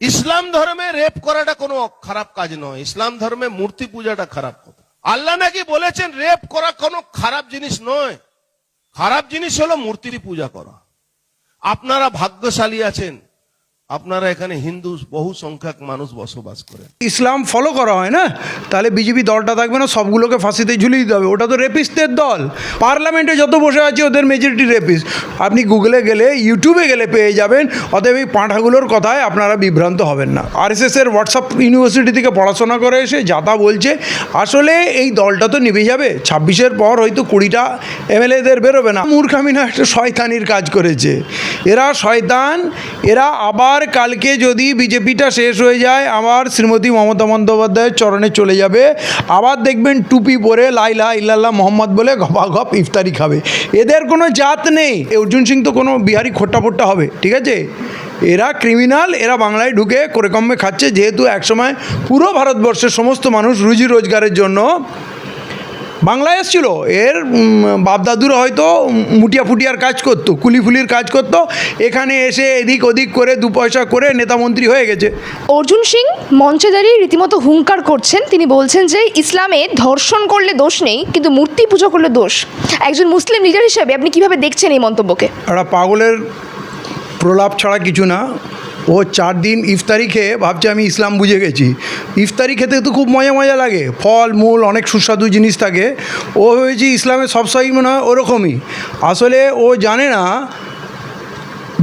ইসলাম ধর্মে রেপ করাটা কোনো খারাপ কাজ নয়। ইসলাম ধর্মে মূর্তি পূজাটা খারাপ কথা। আল্লাহ নাকি বলেছেন, রেপ করা কোনো খারাপ জিনিস নয়। খারাপ জিনিস হলো মূর্তির পূজা করা। আপনারা ভাগ্যশালী আছেন আপনারা এখানে হিন্দু বহু সংখ্যক মানুষ বসবাস করে ইসলাম ফলো করা হয় না? তাহলে বিজেপি দলটা থাকবে না, সবগুলোকে ফাঁসিতে ঝুলিয়ে দিতে হবে। ওটা তো রেপিস্টদের দল। পার্লামেন্টে যত বসে আছে, ওদের মেজরিটি রেপিস্ট আপনি গুগলে গেলে ইউটিউবে গেলে পেয়ে যাবেন, অতএব এই পাঁঠাগুলোর কথায় আপনারা বিভ্রান্ত হবেন না। আর এস এর হোয়াটসঅ্যাপ ইউনিভার্সিটি থেকে পড়াশোনা করে এসে যা তা বলছে, আসলে এই দলটা তো নিভে যাবে। ছাব্বিশের পর হয়তো কুড়িটা এমএলএদের বেরোবে না। মূর্খামিনা একটা শয়তানির কাজ করেছে। এরা শয়তান, এরা আবার কালকে যদি বিজেপিটা শেষ হয়ে যায় আবার শ্রীমতী মমতা বন্দ্যোপাধ্যায়ের চরণে চলে যাবে। আবার দেখবেন টুপি পরে লাইলা ইল্লাল্লাহ মোহাম্মদ বলে গপা ঘপ ইফতারি খাবে। এদের কোনো জাত নেই। অর্জুন সিং তো কোনো বিহারি খোট্টা ফোট্টা হবে, ঠিক আছে? এরা ক্রিমিনাল এরা বাংলায় ঢুকে করে কমে খাচ্ছে, যেহেতু একসময় পুরো ভারতবর্ষের সমস্ত মানুষ রুজি রোজগারের জন্য বাংলায় এসেছিল। এর বাপদাদুরা হয়তো মুটিয়া ফুটিয়ার কাজ করতো কুলি ফুলির কাজ করতো। এখানে এসে এদিক ওদিক করে দু পয়সা করে নেতামন্ত্রী হয়ে গেছে। অর্জুন সিং মঞ্চে দাঁড়িয়ে রীতিমতো হুঙ্কার করছেন। তিনি বলছেন যে ইসলামে ধর্ষণ করলে দোষ নেই কিন্তু মূর্তি পুজো করলে দোষ। একজন মুসলিম লিডার হিসেবে আপনি কীভাবে দেখছেন এই মন্তব্যকে? একটা পাগলের প্রলাপ ছাড়া কিছু না। ও চার দিন ইফতারি খেয়ে ভাবছে আমি ইসলাম বুঝে গেছি। ইফতারি খেতে তো খুব মজা মজা লাগে। ফল, মূল, অনেক সুস্বাদু জিনিস থাকে। ও হয়েছে ইসলামের সবসময় মনে হয় ওরকমই। আসলে ও জানে না,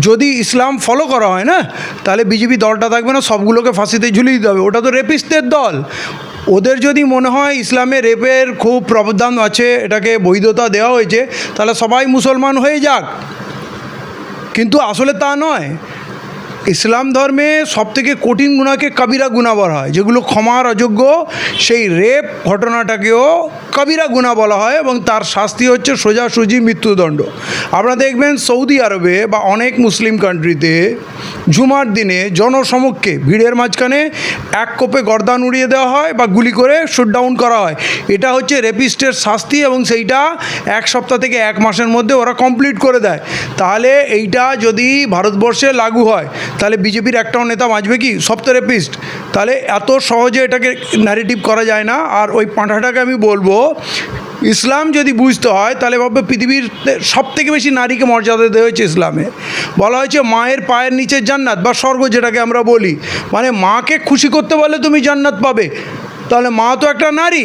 যদি ইসলাম ফলো করা হয় না, তাহলে বিজেপি দলটা থাকবে না, সবগুলোকে ফাঁসিতে ঝুলিয়ে দিতে হবে। ওটা তো রেপিস্টদের দল। ওদের যদি মনে হয় ইসলামে রেপের খুব প্রাবধান আছে, এটাকে বৈধতা দেওয়া হয়েছে, তাহলে সবাই মুসলমান হয়ে যাক। কিন্তু আসলে তা নয়। ইসলাম ধর্মে সবথেকে কঠিন গুণাকে কবিরা গুণা বলা হয়। যেগুলো ক্ষমার অযোগ্য, সেই রেপ ঘটনাটাকেও কবিরা গুণা বলা হয় এবং তার শাস্তি হচ্ছে সোজাসুজি মৃত্যুদণ্ড। আপনারা দেখবেন সৌদি আরবে বা অনেক মুসলিম কান্ট্রিতে জুমার দিনে জনসমক্ষে ভিড়ের মাঝখানে এক কোপে গর্দান উড়িয়ে দেওয়া হয় বা গুলি করে শুট ডাউন করা হয়। এটা হচ্ছে রেপিস্টের শাস্তি এবং সেইটা এক সপ্তাহ থেকে এক মাসের মধ্যে ওরা কমপ্লিট করে দেয়। তাহলে এইটা যদি ভারতবর্ষে লাগু হয় তাহলে বিজেপির একটাও নেতা বাঁচবে কি? সব তো রেপিস্ট তাহলে এত সহজে এটাকে ন্যারেটিভ করা যায় না। আর ওই পাঁঠাটাকে আমি বলব, ইসলাম যদি বুঝতে হয়, তাহলে ভাববে পৃথিবীর সব থেকে বেশি নারীকে মর্যাদা দেওয়া হয়েছে ইসলামে। বলা হয়েছে মায়ের পায়ের নিচের জান্নাত বা স্বর্গ যেটাকে আমরা বলি। মানে মাকে খুশি করতে পারলে তুমি জান্নাত পাবে। তাহলে মা তো একটা নারী।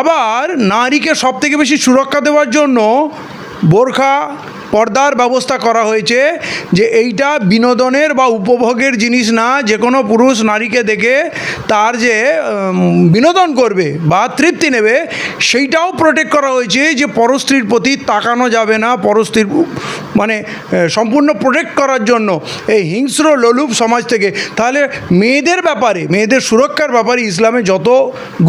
আবার নারীকে সব থেকে বেশি সুরক্ষা দেওয়ার জন্য বোরখা পর্দার ব্যবস্থা করা হয়েছে যে এইটা বিনোদনের বা উপভোগের জিনিস না, যে কোনো পুরুষ নারীকে দেখে তার যে বিনোদন করবে বা তৃপ্তি নেবে, সেইটাও প্রোটেক্ট করা হয়েছে যে পরস্ত্রীর প্রতি তাকানো যাবে না পরস্ত্রীর মানে সম্পূর্ণ প্রোটেক্ট করার জন্য এই হিংস্র লোলুপ সমাজ থেকে। তাহলে মেয়েদের ব্যাপারে, মেয়েদের সুরক্ষার ব্যাপারে ইসলামে যত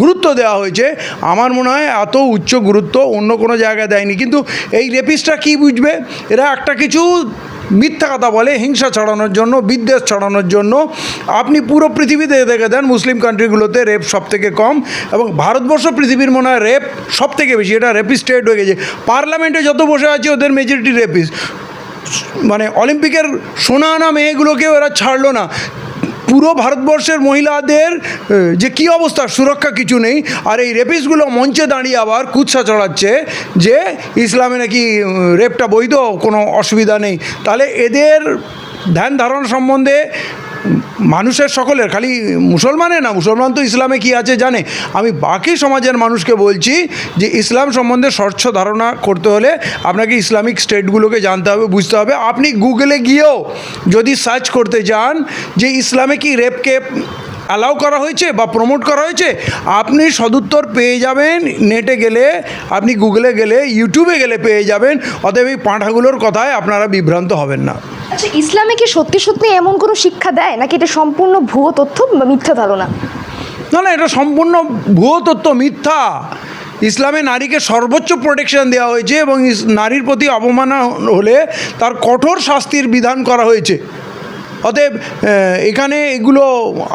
গুরুত্ব দেওয়া হয়েছে, আমার মনে হয় এত উচ্চ গুরুত্ব অন্য কোনো জায়গায় দেয়নি। কিন্তু এই রেপিসটা কী বুঝবে? এরা একটা কিছু মিথ্যা কথা বলে, হিংসা ছড়ানোর জন্য, বিদ্বেষ ছড়ানোর জন্য। আপনি পুরো পৃথিবীতে দেখে দেন, মুসলিম কান্ট্রিগুলোতে রেপ সব থেকে কম এবং ভারতবর্ষ পৃথিবীর মনে হয় রেপ সব থেকে বেশি। এটা রেপিস স্টেট হয়ে গেছে। পার্লামেন্টে যত বসে আছে, ওদের মেজরিটি রেপিস মানে অলিম্পিকের সোনা আনা মেয়েগুলোকেও এরা ছাড়লো না। পুরো ভারতবর্ষের মহিলাদের যে কি অবস্থা, সুরক্ষা কিছু নেই, আর এই রেপিসগুলো মঞ্চে দাঁড়িয়ে আবার কুৎসা চড়াচ্ছে যে ইসলামে নাকি রেপটা বৈধ, কোনো অসুবিধা নেই। তাহলে এদের ধ্যান ধারণ সম্বন্ধে মানুষের সকলের, খালি মুসলমানে না, মুসলমান তো ইসলামে কি আছে জানে? আমি বাকি সমাজের মানুষকে বলছি যে ইসলাম সম্বন্ধে স্বচ্ছ ধারণা করতে হলে আপনাকে ইসলামিক স্টেটগুলোকে জানতে হবে, বুঝতে হবে। আপনি গুগলে গিয়েও যদি সার্চ করতে যান যে ইসলামে কি রেপকে অ্যালাউ করা হয়েছে বা প্রমোট করা হয়েছে আপনি সদুত্তর পেয়ে যাবেন নেটে গেলে আপনি গুগলে গেলে ইউটিউবে গেলে পেয়ে যাবেন অতএব এই পাঁঠাগুলোর কথায় আপনারা বিভ্রান্ত হবেন না। আচ্ছা ইসলামে কি সত্যি সত্যি এমন কোনো শিক্ষা দেয়? নাকি এটা সম্পূর্ণ ভুয়ো তথ্য বা মিথ্যা ধারণা? না না এটা সম্পূর্ণ ভুয়ো তথ্য মিথ্যা। ইসলামে নারীকে সর্বোচ্চ প্রোটেকশন দেওয়া হয়েছে এবং নারীর প্রতি অবমাননা হলে তার কঠোর শাস্তির বিধান করা হয়েছে। অতএব এখানে এগুলো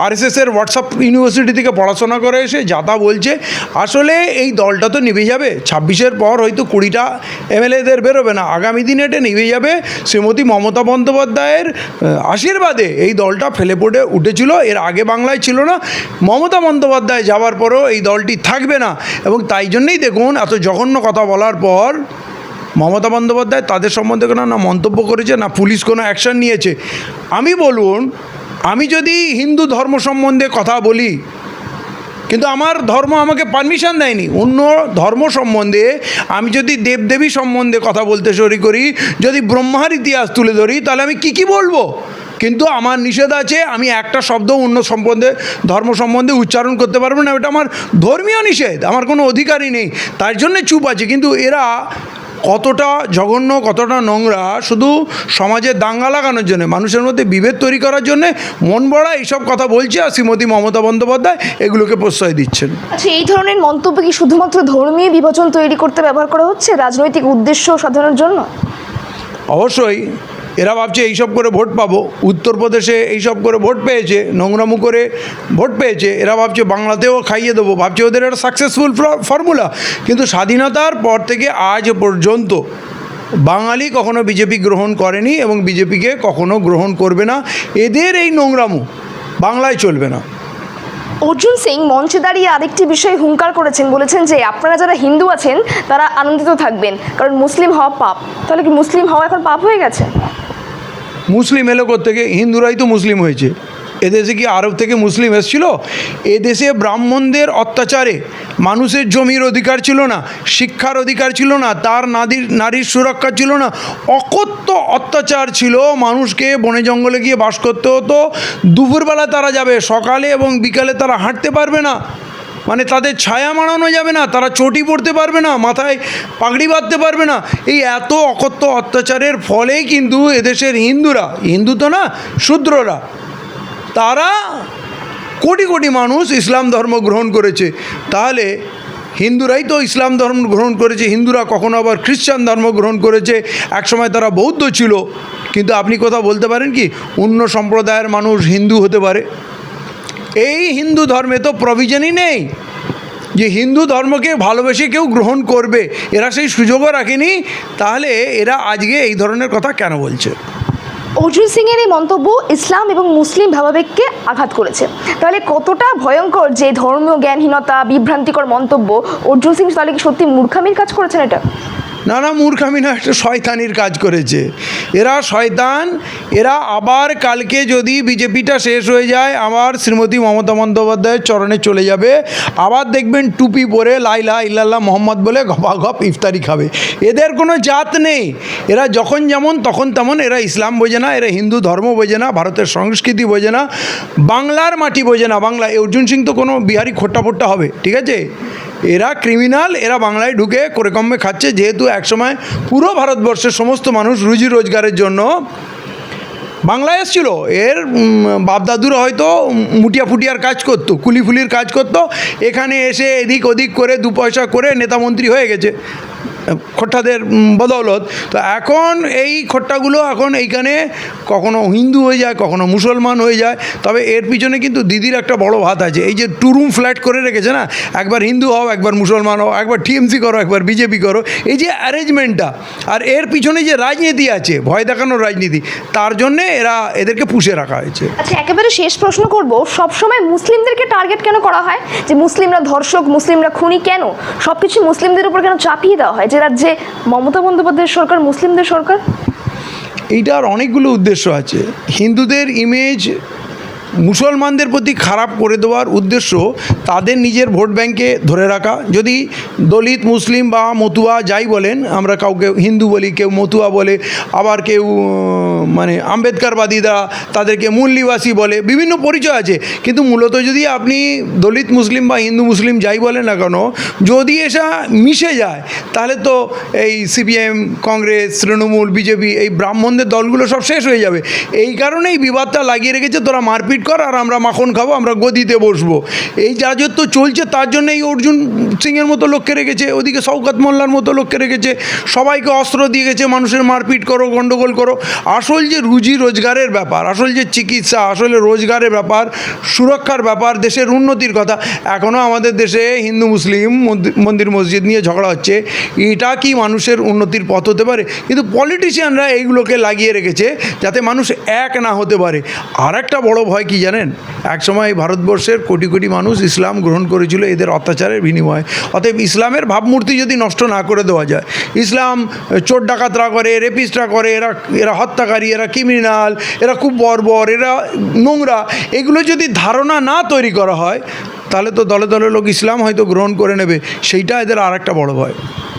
আরএসএসের হোয়াটসঅ্যাপ ইউনিভার্সিটি থেকে পড়াশোনা করে এসে যা তা বলছে, আসলে এই দলটা তো নিভে যাবে। ছাব্বিশের পর হয়তো কুড়িটা এমএলএদের বেরোবে না। আগামী দিনে এটা নিভে যাবে। শ্রীমতী মমতা বন্দ্যোপাধ্যায়ের আশীর্বাদে এই দলটা ফেলে পড়ে উঠেছিল। এর আগে বাংলায় ছিল না। মমতা বন্দ্যোপাধ্যায় যাওয়ার পরেও এই দলটি থাকবে না। এবং তাই জন্যেই দেখুন, এত জঘন্য কথা বলার পর মমতা বন্দ্যোপাধ্যায় তাদের সম্বন্ধে কোনো না মন্তব্য করেছে, না পুলিশ কোনো অ্যাকশন নিয়েছে। আমি বলুন, আমি যদি হিন্দু ধর্ম সম্বন্ধে কথা বলি, কিন্তু আমার ধর্ম আমাকে পারমিশন দেয়নি। অন্য ধর্ম সম্বন্ধে আমি যদি দেবদেবী সম্বন্ধে কথা বলতে শুরু করি, যদি ব্রহ্মার ইতিহাস তুলে ধরি, তাহলে আমি কি কি বলব? কিন্তু আমার নিষেধ আছে, আমি একটা শব্দ অন্য সম্বন্ধে, ধর্ম সম্বন্ধে উচ্চারণ করতে পারব না, এটা আমার ধর্মীয় নিষেধ, আমার কোনো অধিকারই নেই। তার জন্য চুপ আছে, কিন্তু এরা কতটা জঘন্য কতটা নোংরা শুধু সমাজে দাঙ্গা লাগানোর জন্য মানুষের মধ্যে বিভেদ তৈরি করার জন্য মন বড়া এইসব কথা বলছে আর শ্রীমতী মমতা বন্দ্যোপাধ্যায় এগুলোকে প্রশ্রয় দিচ্ছেন। আচ্ছা এই ধরনের মন্তব্য কি শুধুমাত্র ধর্মীয় বিভাজন তৈরি করতে ব্যবহার করা হচ্ছে? রাজনৈতিক উদ্দেশ্য সাধনের জন্য? অবশ্যই। এরা ভাবছে এইসব করে ভোট পাবো, উত্তরপ্রদেশে এইসব করে ভোট পেয়েছে, নোংরামু করে ভোট পেয়েছে, এরা ভাবছে বাংলাতেও খাইয়ে দেবো, ভাবছে ওদের একটা সাকসেসফুল ফর্মুলা কিন্তু স্বাধীনতার পর থেকে আজ পর্যন্ত বাঙালি কখনো বিজেপি গ্রহণ করেনি এবং বিজেপিকে কখনো গ্রহণ করবে না। এদের এই নোংরামু বাংলায় চলবে না। অর্জুন সিং মঞ্চে দাঁড়িয়ে আরেকটি বিষয়ে হুঙ্কার করেছেন, বলেছেন যে আপনারা যারা হিন্দু আছেন, তারা আনন্দিত থাকবেন। কারণ মুসলিম হওয়া পাপ। তাহলে কি মুসলিম হওয়া এখন পাপ হয়ে গেছে? মুসলিম এলো থেকে হিন্দুরাই তো মুসলিম হয়েছে। এদেশে কি আরব থেকে মুসলিম এসেছিল? এদেশে ব্রাহ্মণদের অত্যাচারে মানুষের জমির অধিকার ছিল না, শিক্ষার অধিকার ছিল না, তার নারীর নারীর সুরক্ষা ছিল না। অকথ্য অত্যাচার ছিল, মানুষকে বনে জঙ্গলে গিয়ে বাস করতে হতো। দুপুরবেলা তারা যাবে, সকালে এবং বিকালে তারা হাঁটতে পারবে না। মানে তাদের ছায়া মানানো যাবে না, তারা চটি পড়তে পারবে না, মাথায় পাগড়ি বাঁধতে পারবে না। এই এত অকথ্য অত্যাচারের ফলেই কিন্তু এদেশের হিন্দুরা, হিন্দু তো না, শূদ্ররা তারা কোটি কোটি মানুষ ইসলাম ধর্ম গ্রহণ করেছে। তাহলে হিন্দুরাই তো ইসলাম ধর্ম গ্রহণ করেছে, হিন্দুরা কখনো আবার খ্রিস্টান ধর্ম গ্রহণ করেছে। একসময় তারা বৌদ্ধ ছিল, কিন্তু আপনি কথা বলতে পারেন কি, অন্য সম্প্রদায়ের মানুষ হিন্দু হতে পারে। এই হিন্দু ধর্মে তো প্রভিজনই নেই যে হিন্দু ধর্মকে ভালোবেসে কেউ গ্রহণ করবে। এরা সেই সুযোগও রাখেনি। তাহলে এরা আজকে এই ধরনের কথা কেন বলছে? অর্জুন সিংয়ের এই মন্তব্য ইসলাম এবং মুসলিম ভাবাবেগকে আঘাত করেছে। তাহলে কতটা ভয়ঙ্কর যে ধর্মীয় জ্ঞানহীনতা, বিভ্রান্তিকর মন্তব্য অর্জুন সিং, তাহলে কি সত্যি মূর্খামির কাজ করেছেন এটা? না না একটা শয়তানির কাজ করেছে। এরা শয়তান, এরা আবার কালকে যদি বিজেপিটা শেষ হয়ে যায়, আবার শ্রীমতী মমতা বন্দ্যোপাধ্যায়ের চরণে চলে যাবে। আবার দেখবেন টুপি পরে লাইলা ইল্লাল্লাহ মোহাম্মদ বলে গপাগপ ইফতারি খাবে। এদের কোনো জাত নেই। এরা যখন যেমন, তখন তেমন। এরা ইসলাম বোঝে না, এরা হিন্দু ধর্ম বোঝে না, ভারতের সংস্কৃতি বোঝে না, বাংলার মাটি বোঝে না। বাংলা অর্জুন সিং তো কোনো বিহারি খোট্টা ফোট্টা হবে, ঠিক আছে? এরা ক্রিমিনাল এরা বাংলায় ঢুকে করে কমে খাচ্ছে, যেহেতু একসময় পুরো ভারতবর্ষের সমস্ত মানুষ রুজি রোজগারের জন্য বাংলায় এসেছিল। এর বাপ বাপদাদুরা হয়তো মুটিয়া ফুটিয়ার কাজ করতো, কুলিফুলির কাজ করতো, এখানে এসে এদিক ওদিক করে দু পয়সা করে নেতামন্ত্রী হয়ে গেছে। খোট্টাদের বদৌলত। তো এখন এই খোট্টাগুলো এখন এইখানে কখনো হিন্দু হয়ে যায়, কখনো মুসলমান হয়ে যায়। তবে এর পিছনে কিন্তু দিদির একটা বড় ভাত আছে। এই যে টু রুম ফ্ল্যাট করে রেখেছে না, একবার হিন্দু হও, একবার মুসলমান হও, একবার টিএমসি করো, একবার বিজেপি করো, এই যে অ্যারেঞ্জমেন্টটা। আর এর পিছনে যে রাজনীতি আছে, ভয় দেখানোর রাজনীতি, তার জন্যে এরা এদেরকে পুষে রাখা হয়েছে। আচ্ছা একেবারে শেষ প্রশ্ন করব, সবসময় মুসলিমদেরকে টার্গেট কেন করা হয়? যে মুসলিমরা ধর্ষক, মুসলিমরা খুনি কেন? সব কিছু মুসলিমদের উপর কেন চাপিয়ে দেওয়া হয়? যে রাজ্যে মমতা বন্দ্যোপাধ্যায়ের সরকার মুসলিমদের সরকার? এইটার অনেকগুলো উদ্দেশ্য আছে। হিন্দুদের ইমেজ মুসলমানদের প্রতি খারাপ করে দেওয়ার উদ্দেশ্য তাদের নিজের ভোট ব্যাংকে ধরে রাখা। যদি দলিত, মুসলিম বা মতুয়া যাই বলেন, আমরা কাউকে হিন্দু বলি, কেউ মতুয়া বলে, আবার কেউ মানে আম্বেদকারবাদীরা তাদেরকে মূল্যবাসী বলে, বিভিন্ন পরিচয় আছে। কিন্তু মূলত যদি আপনি দলিত, মুসলিম বা হিন্দু, মুসলিম যাই বলেন না কেন, যদি এসা মিশে যায়, তাহলে তো এই সিপিএম, কংগ্রেস, তৃণমূল, বিজেপি এই ব্রাহ্মণদের দলগুলো সব শেষ হয়ে যাবে। এই কারণেই বিবাদটা লাগিয়ে রেখেছে, তোরা মারপিট মারপিট কর আর আমরা মাখন খাব, আমরা গদিতে বসবো। এই রাজত্ব চলছে, তার জন্য এই অর্জুন সিংয়ের মতো লোককে রেখেছে, ওদিকে শওকত মোল্লার মতো লোককে রেখেছে, সবাইকে অস্ত্র দিয়ে গেছে, মানুষের মারপিট করো গণ্ডগোল করো। আসল যে রুজি রোজগারের ব্যাপার, আসল যে চিকিৎসা, আসলে রোজগারের ব্যাপার, সুরক্ষার ব্যাপার, দেশের উন্নতির কথা এখনও আমাদের দেশে হিন্দু, মুসলিম মন্দির, মসজিদ নিয়ে ঝগড়া হচ্ছে। এটা কি মানুষের উন্নতির পথ হতে পারে? কিন্তু পলিটিশিয়ানরা এইগুলোকে লাগিয়ে রেখেছে, যাতে মানুষ এক না হতে পারে। আর একটা বড় ভয় কি জানেন? এক সময় ভারতবর্ষের কোটি কোটি মানুষ ইসলাম গ্রহণ করেছিল, এদের অত্যাচারের বিনিময়ে। অতএব ইসলামের ভাবমূর্তি যদি নষ্ট না করে দেওয়া যায়, ইসলাম চোর ডাকাতরা করে, রেপিস্টরা করে, এরা এরা হত্যাকারী, এরা ক্রিমিনাল এরা খুব বর্বর, এরা নোংরা, এগুলো যদি ধারণা না তৈরি করা হয়, তাহলে তো দলে দলে লোক ইসলাম হয়তো গ্রহণ করে নেবে। সেইটা এদের আর একটা বড় ভয়।